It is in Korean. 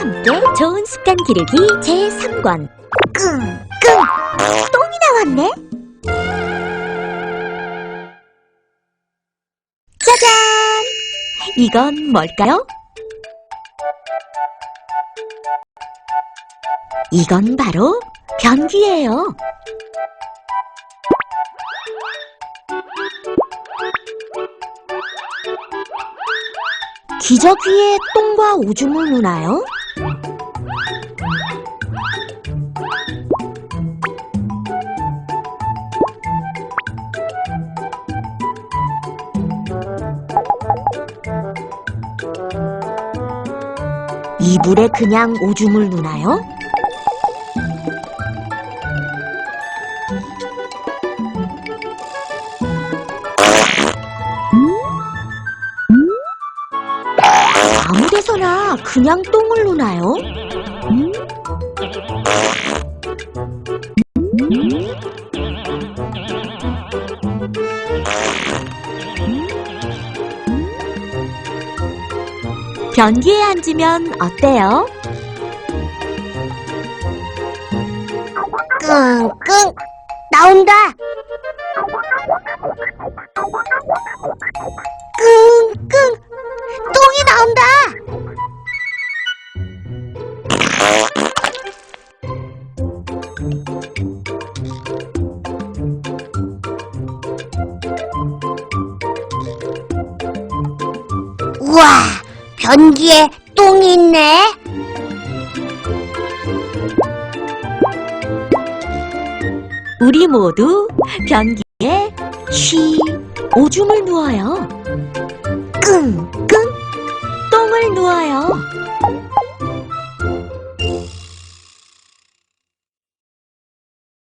함께 좋은 습관 기르기 제3권. 끙끙. 똥이 나왔네. 짜잔! 이건 뭘까요? 이건 바로 변기예요. 기저귀에 똥과 오줌을 누나요? 이불에 그냥 오줌을 누나요? 아무 데서나 그냥 똥을 누나요? 변기에 앉으면 어때요? 끙끙 나온다. 끙끙 똥이 나온다. 우와, 변기에 똥이 있네. 우리 모두 변기에 쉬 오줌을 똥을 누워요.